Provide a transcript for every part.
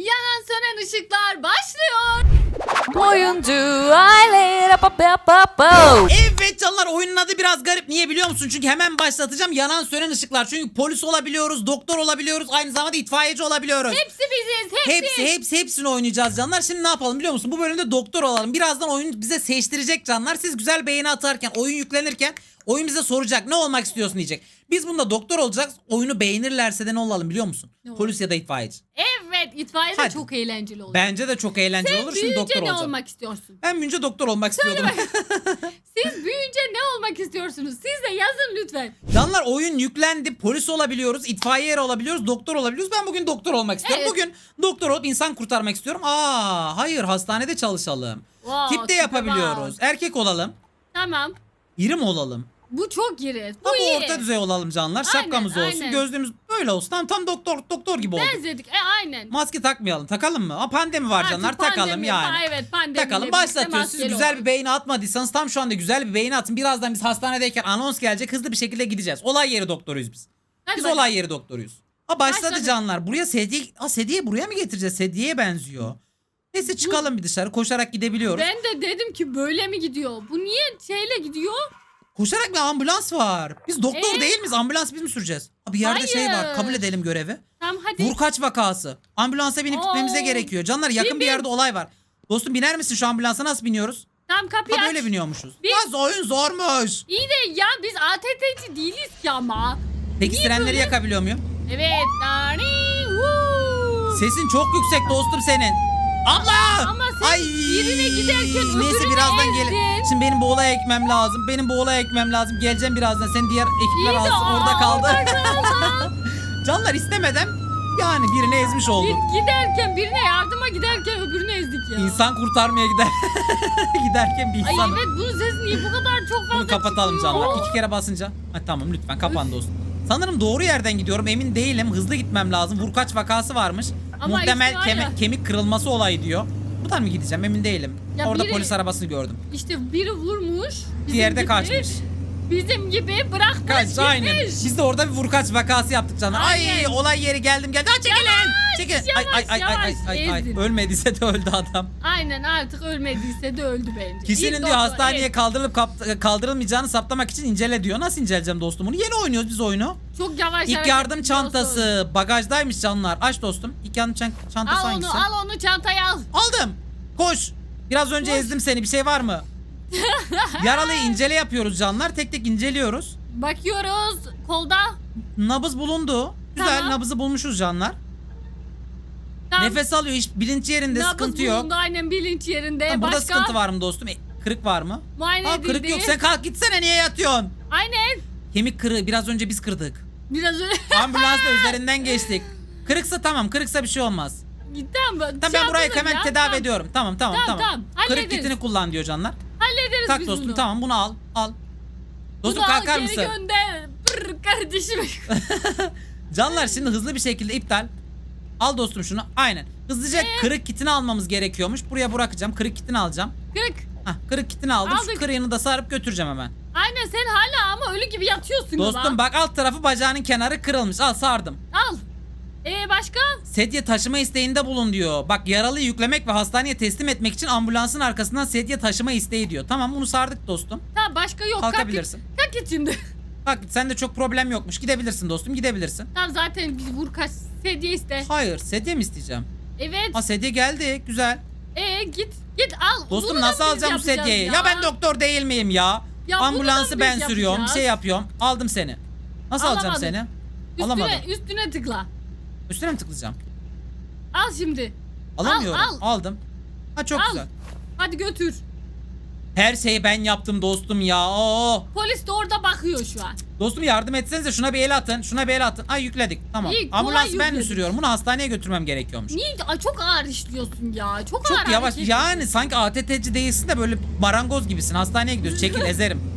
Yanan sönen ışıklar başlıyor. Oyuncu aile pa. Evet canlar oyunun adı biraz garip. Niye biliyor musun? Çünkü hemen başlatacağım. Yanan sönen ışıklar. Çünkü polis olabiliyoruz, doktor olabiliyoruz, aynı zamanda itfaiyeci olabiliyoruz. Hepsi biziz. Hepsi. Hepsi hepsi hepsini oynayacağız canlar. Şimdi ne yapalım biliyor musun? Bu bölümde doktor olalım. Birazdan oyun bize seçtirecek canlar. Siz güzel beğeni atarken, oyun yüklenirken oyun bize soracak. Ne olmak istiyorsun diyecek. Biz bunda doktor olacağız. Oyunu beğenirlerse de ne olalım biliyor musun? Ne olur? Polis ya da itfaiyeci. Evet itfaiye de Hadi. çok eğlenceli olur. Bence de çok eğlenceli Sen olur. Şimdi büyüyünce doktor ne olacağım. olmak istiyorsun? Ben büyünce doktor olmak istiyordum. Olmak istiyorsunuz? Siz de yazın lütfen. Canlar oyun yüklendi. Polis olabiliyoruz, itfaiye eri olabiliyoruz, doktor olabiliyoruz. Ben bugün doktor olmak istiyorum. Evet. Bugün doktor olup insan kurtarmak istiyorum. Aa, hayır hastanede çalışalım. Wow, Tip de yapabiliyoruz. bak. Erkek olalım. Tamam. İri mi olalım? Bu çok iri. Bu Ama iyi. orta düzey olalım canlar. Şapkamız Aynen, olsun. aynen. Gözlüğümüz böyle olsun. Tam tam doktor doktor gibi olduk. Benzedik. E aynen. Maske takmayalım. Takalım mı? Aa, pandemi var Artık canlar. Takalım yani. Ha, evet pandemi. Takalım başlatıyoruz. Siz güzel bir beğeni atmadıysanız tam şu anda güzel bir beğeni atın. Birazdan biz hastanedeyken anons gelecek. Hızlı bir şekilde gideceğiz. Olay yeri doktoruyuz biz. Biz olay yeri doktoruyuz. Ha başladı Başladı. canlar. Buraya sedye... Ha sedyeyi buraya mı getireceğiz? Sedyeye benziyor. Neyse çıkalım bir dışarı. Koşarak gidebiliyoruz. Ben de dedim ki böyle mi gidiyor? Bu niye şeyle gidiyor? Koşarak bir ambulans var. Biz doktor Ee? değil miyiz? Ambulans biz mi süreceğiz? Ha, bir yerde şey var. Hayır. Kabul edelim görevi. Tamam hadi. Vurkaç vakası. Ambulansa binip Oo. gitmemize gerekiyor. Canlar yakın Bin, bir yerde olay var. Dostum biner misin şu ambulansa nasıl biniyoruz? Tamam kapıyı Ha aç. böyle biniyormuşuz. Bin. Ya oyun zormuş. İyi de ya biz ATT'ci değiliz ki ama. Peki Niye sirenleri böyle? yakabiliyor muyum? Evet. Nani. Sesin çok yüksek dostum senin. Abla! Ama sen birine giderken Neyse birazdan ezdin. gel. Şimdi benim bu olaya ekmem lazım. Benim bu olaya ekmem lazım. Geleceğim birazdan. Sen diğer ekipler İyi de alsın. Orada kaldı. orada kaldı. Canlar istemeden yani birini ezmiş olduk. Git- giderken birine yardıma giderken öbürünü ezdik ya. İnsan kurtarmaya gider. Giderken bir Ay insan. evet bunun sesi niye bu kadar çok fazla Bunu kapatalım çıkıyor? canlar. İki kere basınca. Ha, tamam lütfen kapan dostum. Sanırım doğru yerden gidiyorum. Emin değilim. Hızlı gitmem lazım. Vurkaç vakası varmış. Ama Muhtemel işte var kemi- ya- kemik kırılması olayı diyor. Buradan mı gideceğim emin değilim. Ya Orada biri- polis arabasını gördüm. İşte biri vurmuş. bizim Diğeri de gibi- kaçmış. Bizim gibi bırakmış Kaç gitmiş. aynen. Biz de orada bir vurkaç vakası yaptık canlar. Ay Aynen. olay yeri geldim geldi. Ha çekilin. Çekilin. Ay ay ay ay ay yavaş, ay. Ölmediyse de öldü adam. Aynen artık ölmediyse de öldü bence. Kişinin İyi diyor doktor, hastaneye evet. kaldırılıp kap- kaldırılmayacağını saptamak için incele diyor. Nasıl inceleyeceğim dostum bunu? Yeni oynuyoruz biz oyunu. Çok yavaş İlk hareket yardım ediyorsun. çantası bagajdaymış canlar. Aç dostum. İlk yardım çan- çantası Al hangisi? onu al onu çantaya al. Aldım. Koş. Biraz önce Koş. ezdim seni. Bir şey var mı? Yaralıyı incele yapıyoruz canlar. Tek tek inceliyoruz. Bakıyoruz kolda. Nabız bulundu. Güzel Tamam. nabızı bulmuşuz canlar. Tam Nefes alıyor. Hiç bilinç yerinde nabız sıkıntı yok. bulundu, aynen bilinç yerinde. Tamam, burada Başka sıkıntı var mı dostum? E, kırık var mı? muayene edildi. kırık yok. Sen kalk gitsene niye yatıyorsun? Aynen. Kemik kırığı. Biraz önce biz kırdık. Biraz öyle. Ambulansla üzerinden geçtik. Kırıksa tamam. Kırıksa bir şey olmaz. tamam. Tamam şey ben burayı yapalım hemen tedavi ediyorum. Tamam tamam Tamam, tamam. tamam. Kırık Hallederiz. kitini kullan diyor canlar. Hallederiz Tak biz dostum bunu. tamam bunu al. Al. Dostum Bunu al, kalkar geri mısın? gönder. Pırr, kardeşim. Canlar şimdi hızlı bir şekilde iptal. Al dostum şunu. Aynen. Hızlıca Ee? kırık kitini almamız gerekiyormuş. Buraya bırakacağım. Kırık kitini alacağım. Kırık. Hah, kırık kitini aldım. Şu Aldık. kırığını da sarıp götüreceğim hemen. Aynen sen hala ama ölü gibi yatıyorsun Dostum ama. bak alt tarafı bacağının kenarı kırılmış. Al sardım. Al. Ee başka? Sedye taşıma isteğinde bulun diyor. Bak yaralıyı yüklemek ve hastaneye teslim etmek için ambulansın arkasından sedye taşıma isteği diyor. Tamam bunu sardık dostum. Tamam başka yok. Kalkabilirsin. Kalk git, kalk git şimdi. Bak sende çok problem yokmuş. Gidebilirsin dostum gidebilirsin. tamam zaten biz vur kaç sedye iste. Hayır sedye mi isteyeceğim? Evet. Ha sedye geldi güzel. Ee git git al. Dostum nasıl alacağım bu sedyeyi? Ya. ben doktor değil miyim ya? Ya Ambulansı ben sürüyorum. Bir yapacağız. şey yapıyorum. Aldım seni. Nasıl alacağım Alamadın. seni? Üstüne, Alamadım. üstüne tıkla. Üstüne mi tıklayacağım? Al şimdi. Alamıyorum. al. Aldım. Ha çok Al. güzel. Hadi götür. Her şeyi ben yaptım dostum ya. Oo. Polis de orada bakıyor şu an. Dostum yardım etsenize şuna bir el atın. Şuna bir el atın. Ay yükledik. Tamam. İyi, kolay Ambulansı ben mi sürüyorum? Bunu hastaneye götürmem gerekiyormuş. Niye? Ay, çok ağır işliyorsun ya. Çok, ağır Çok yavaş. Yani sanki ATT'ci değilsin de böyle marangoz gibisin. Hastaneye gidiyoruz. Çekil ezerim.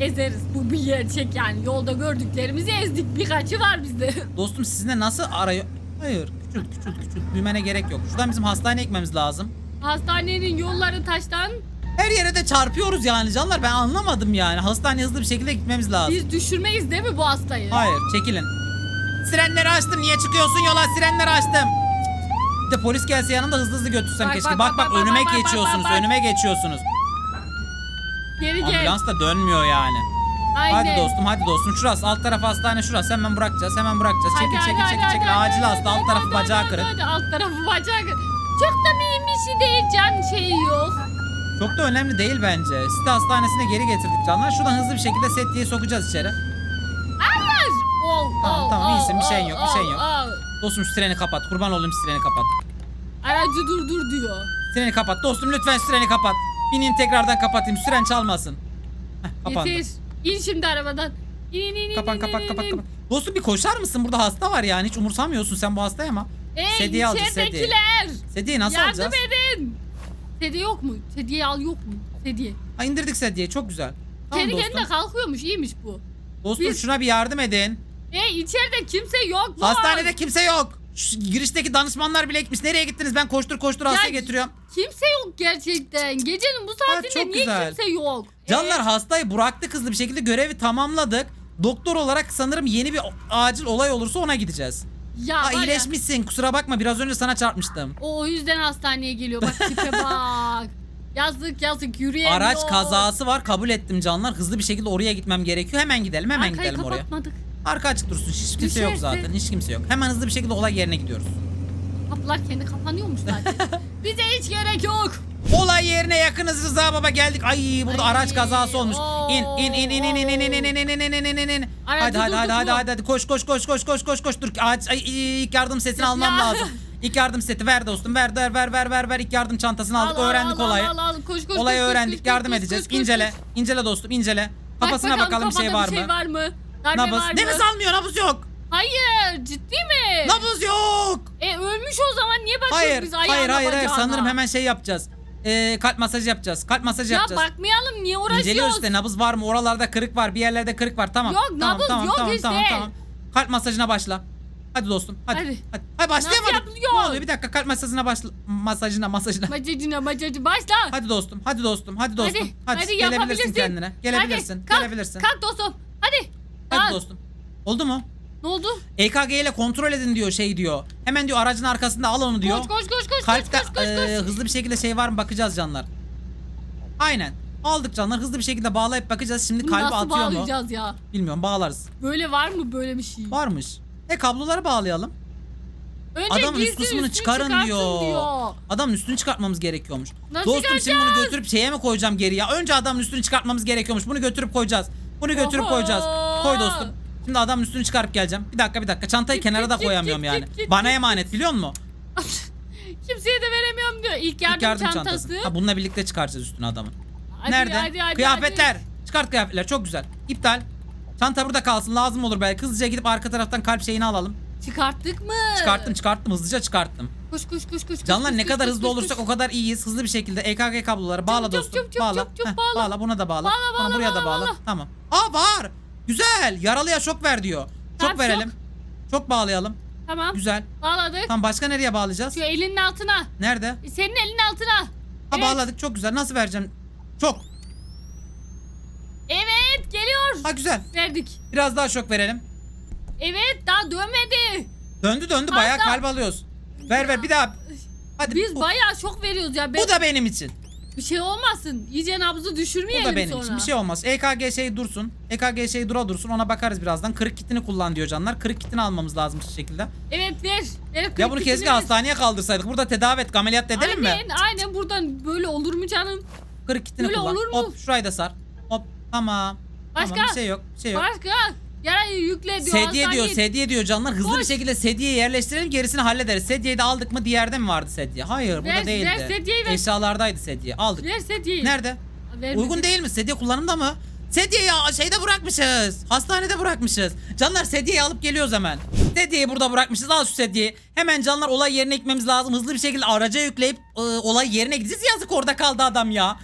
Ezeriz. Bu bir gerçek yani. Yolda gördüklerimizi ezdik. Birkaçı var bizde. Dostum sizinle nasıl arıyor? Hayır. Küçült küçült küçült. Büyümene gerek yok. Şuradan bizim hastaneye gitmemiz lazım. Hastanenin yolları taştan. Her yere de çarpıyoruz yani canlar. Ben anlamadım yani. Hastaneye hızlı bir şekilde gitmemiz lazım. Biz düşürmeyiz değil mi bu hastayı? Hayır çekilin. Sirenleri açtım. Niye çıkıyorsun yola? Sirenleri açtım. Bir de polis gelse yanında hızlı hızlı götürsem Bak, keşke. bak, Bak bak, bak, önüme bak, bak, geçiyorsunuz. bak, bak. Önüme geçiyorsunuz. Geri gel. Ambulans da dönmüyor yani. Aynen. Hadi dostum hadi dostum. Şurası alt taraf hastane şurası. Hemen bırakacağız. Hemen bırakacağız. Çekil çekil çekil çekil. Acil hasta. Alt tarafı bacağı kırık. Alt tarafı bacağı kırık. Çok da mühim bir şey değil can şeyi yok. Çok da önemli değil bence. Site hastanesine geri getirdik canlar. Şuradan hızlı bir şekilde set diye sokacağız içeri. Hayır. Oh, Tamam, oh, tamam, iyisin, bir şeyin yok, bir şeyin yok. Dostum şu treni kapat. Kurban olayım şu treni kapat. Aracı durdur diyor. Treni kapat. Dostum lütfen treni kapat. Bineyim tekrardan kapatayım. Süren çalmasın. Heh, kapandı. Getir. İn şimdi arabadan. İn in in in Kapan in, kapat in, kapat in. kapat. Dostum bir koşar mısın? Burada hasta var yani. Hiç umursamıyorsun sen bu hastaya ama. Ey Sedyeyi alacağız içeridekiler. Sedyeyi nasıl Yardım alacağız? edin. Sedye yok mu? Sedyeyi al yok mu? Sedye. Ha indirdik sedyeyi çok güzel. Tamam Kendi kendine kalkıyormuş. iyiymiş bu. Dostum Biz- şuna bir yardım edin. Ey içeride kimse yok mu? Hastanede kimse yok. Şu girişteki danışmanlar bile gitmiş. Nereye gittiniz? Ben koştur koştur hastaya Ya- getiriyorum. Kimse yok gerçekten. Gecenin bu saatinde çok niye güzel. kimse yok? Canlar Ee, hastayı bıraktık hızlı bir şekilde görevi tamamladık. Doktor olarak sanırım yeni bir acil olay olursa ona gideceğiz. ya Ha var ya, iyileşmişsin kusura bakma biraz önce sana çarpmıştım. O, o yüzden hastaneye geliyor. Bak tipe bak. Yazık yazık yürüyemiyor. Araç kazası var kabul ettim canlar. Hızlı bir şekilde oraya gitmem gerekiyor. Hemen gidelim hemen Arkayı gidelim oraya. kapatmadık. Arka açık dursun. Hiç kimse yok zaten. Hiç kimse yok. Hemen hızlı bir şekilde olay yerine gidiyoruz. Kapılar kendi kapanıyormuş zaten. Bize hiç gerek yok. Olay yerine yakınız Rıza Baba geldik. Ay burada Ay, araç kazası olmuş. oo, İn in in in in in in in in in in in in in in in in. Aracı Hadi hadi hadi durduk hadi mu? hadi hadi koş koş koş koş koş koş koş dur. Aç, ay, ilk yardım setini almam Ya. lazım. İlk yardım seti ver dostum ver ver ver ver ver ver ilk yardım çantasını aldık Al, al, öğrendik al, olayı. al, al, Koş, koş, Olayı koş, koş, öğrendik koş, yardım koş, edeceğiz. koş, koş, İncele koş. incele dostum incele. Bak Kafasına bakalım bir şey var mı? şey var mı? Darbe Nabız. var? Nefes almıyor nabız yok. Hayır ciddi mi? Nabız yok. E ölmüş o zaman niye bakıyoruz Hayır biz ayağına hayır hayır hayır bacağına? sanırım hemen şey yapacağız. Ee, kalp masajı yapacağız. Kalp masajı Ya yapacağız. bakmayalım niye uğraşıyoruz? İnceliyoruz işte nabız var mı? Oralarda kırık var. Bir yerlerde kırık var. Tamam. Yok, tamam, nabız tamam, yok tamam, işte. Tamam tamam. Kalp masajına başla. Hadi dostum. Hadi. Hadi. Hadi. Hadi, başlayamadık. Nasıl yapılıyor? Ne oluyor? Bir dakika kalp masajına başla. Masajına masajına. Macacına macacı başla. Hadi dostum. Hadi dostum. Hadi dostum. Hadi, Hadi. hadi Gelebilirsin yapabilirsin. kendine. Gelebilirsin. Hadi, kalk, Gelebilirsin. Kalk dostum. Hadi. Kalk. dostum. Oldu mu? Ne oldu? EKG ile kontrol edin diyor şey diyor. Hemen diyor aracın arkasında al onu diyor. Koş koş koş koş Kalpte koş koş koş. e, hızlı bir şekilde şey var mı bakacağız canlar. Aynen. Aldık canlar hızlı bir şekilde bağlayıp bakacağız. Şimdi Bunu kalbi nasıl atıyor mu? bağlayacağız ya? Bilmiyorum bağlarız. Böyle var mı böyle bir şey? Varmış. E kabloları bağlayalım. Önce üst gizli kısmını üstünü çıkarın çıkartın diyor. Adamın üstünü çıkartmamız gerekiyormuş. Nasıl Dostum şimdi bunu götürüp şeye mi koyacağım geri ya? Önce adamın üstünü çıkartmamız gerekiyormuş. Bunu götürüp koyacağız. Bunu götürüp Oho. koyacağız. Koy dostum. Şimdi adamın üstünü çıkarıp geleceğim. Bir dakika bir dakika. Çantayı Git, kenara da git, koyamıyorum git, yani. git, git, Bana git. emanet biliyor musun? Kimseye de veremiyorum diyor. İlk yardım, İlk yardım çantası. Ha bununla birlikte çıkaracağız üstüne adamın. Hadi, Nerede? hadi, hadi, kıyafetler. Çıkart kıyafetler. Çok güzel. İptal. Çanta burada kalsın. Lazım olur belki. Hızlıca gidip arka taraftan kalp şeyini alalım. Çıkarttık mı? Çıkarttım çıkarttım. Hızlıca çıkarttım. Koş koş koş koş. Canlar koş, ne koş, kadar koş, hızlı koş, olursak koş. o kadar iyiyiz. Hızlı bir şekilde EKG kabloları bağla Çabuk, dostum. çabuk, çabuk, bağla. çabuk, çabuk, Heh, bağla. bağla. Buna da bağla. Bağla, Tamam, bağla, buraya da bağla. bağla. Tamam. Aa var. Güzel. Yaralıya şok ver diyor. Çok Tamam, verelim. Çok bağlayalım. Tamam. Güzel. Bağladık. Tamam başka nereye bağlayacağız? Şu elinin altına. Nerede? Senin elinin altına. Ha Evet. bağladık. Çok güzel. Nasıl vereceğim? Çok. Evet geliyor. Ha güzel. Verdik. Biraz daha şok verelim. Evet daha dönmedi. Döndü döndü bayağı daha. kalp alıyoruz. Ver ver bir daha. Hadi Biz bu, bayağı şok veriyoruz ya. Ben, bu da benim için. Bir şey olmasın. İyice nabzı Bu düşürmeyelim da benim sonra. için. Bir şey olmaz. EKG şey dursun. EKG şey dura dursun. Ona bakarız birazdan. Kırık kitini kullan diyor canlar. Kırık kitini almamız lazım şu şekilde. Evet ver. ver Ya bunu kırk keşke ver. hastaneye kaldırsaydık. Burada tedavi et, ameliyat edelim mi? Aynen aynen buradan böyle olur mu canım? Kırık kitini Böyle kullan. olur mu? Hop şurayı da sar. Hop tamam. Başka? Tamam bir şey yok. Bir şey yok. Başka. Yarayı yükle diyor. Sedye diyor, hastaneye- sedye diyor canlar. Hızlı bir Koş. şekilde sedyeye yerleştirelim gerisini hallederiz. Sedyeyi de aldık mı diğerde mi vardı sedye? Hayır burada Ver, değildi. ver sedyeyi ver. Eşyalardaydı sedye. Aldık. Ver sedyeyi. Nerede? Ver Uygun değil mi? Sedye kullanımda mı? Sedyeyi ya şeyde bırakmışız. Hastanede bırakmışız. Canlar sedyeyi alıp geliyoruz hemen. Sedyeyi burada bırakmışız. Al şu sedyeyi. Hemen canlar olay yerine gitmemiz lazım. Hızlı bir şekilde araca yükleyip e, olay yerine gideceğiz. Yazık orada kaldı adam ya.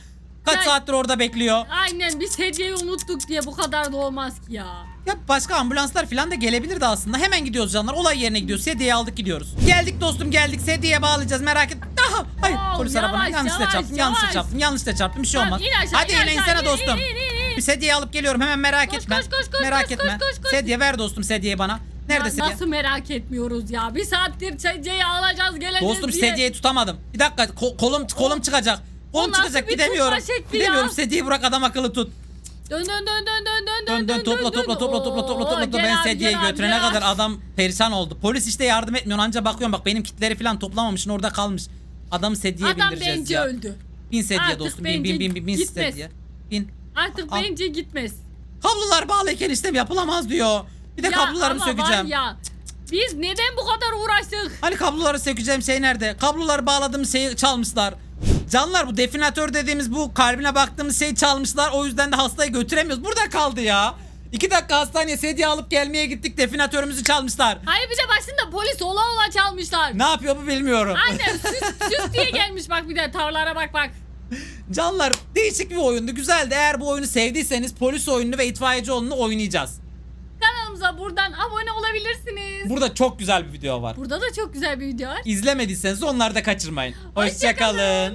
Kaç Ya- saattir orada bekliyor. Aynen biz sedyeyi unuttuk diye bu kadar da olmaz ki ya. Ya başka ambulanslar falan da gelebilirdi aslında. Hemen gidiyoruz canlar. Olay yerine gidiyoruz. Sedyeyi aldık gidiyoruz. Geldik dostum geldik. Sedyeye bağlayacağız. Merak et. Aha, hayır Oo, polis yavaş, arabana yanlışlıkla yavaş, çarptım. Yanlışlıkla yavaş. çarptım. Yanlışlıkla çarptım. Bir şey olmaz. İn aşağı, Hadi in in aşağı, insene in, dostum. in, in, in. Bir sedyeyi alıp geliyorum. Hemen merak Koş, etme. koş, koş, koş, merak koş, etme. koş, koş, koş. Sedye ver dostum sedyeyi bana. Nerede Ya sedye? Nasıl merak etmiyoruz ya. Bir saattir sedyeyi alacağız geleceğiz Dostum diye. sedyeyi tutamadım. Bir dakika ko- kolum kolum çıkacak. Kolum nasıl çıkacak bir gidemiyorum. tutma şekli ya? Gidemiyorum sedyeyi bırak adam akıllı tut. Dön dön dön dön dön dön Dön dön topla topla topla topla topla topla. Oo, Ben abi, götürene kadar adam perişan oldu. Polis işte yardım etmiyor anca bakıyorum bak benim kitleri falan toplamamışsın orada kalmış. Adamı sedyeye Adam bindireceğiz bence ya. öldü. Bin sedye Artık dostum bin bence bin bin bin, bin gitmez. sedye. Bin. Artık Al. bence gitmez. Kablolar bağlıyken işlem yapılamaz diyor. Bir de Ya kablolarımı ama sökeceğim. Var ya, biz neden bu kadar uğraştık? Hani kabloları sökeceğim şey nerede? Kabloları bağladığım şeyi çalmışlar. Canlar bu definatör dediğimiz bu kalbine baktığımız şeyi çalmışlar. O yüzden de hastayı götüremiyoruz. Burada kaldı ya. İki dakika hastaneye sedye alıp gelmeye gittik. Definatörümüzü çalmışlar. Hayır bir de başında polis ola ola çalmışlar. Ne yapıyor bu bilmiyorum. Aynen süs, süs diye gelmiş bak bir de tavlara bak bak. Canlar değişik bir oyundu. Güzeldi. Eğer bu oyunu sevdiyseniz polis oyununu ve itfaiyeci oyununu oynayacağız. Kanalımıza buradan abone olabilirsiniz. Burada çok güzel bir video var. Burada da çok güzel bir video var. İzlemediyseniz onları da kaçırmayın. Hoşça Hoşçakalın.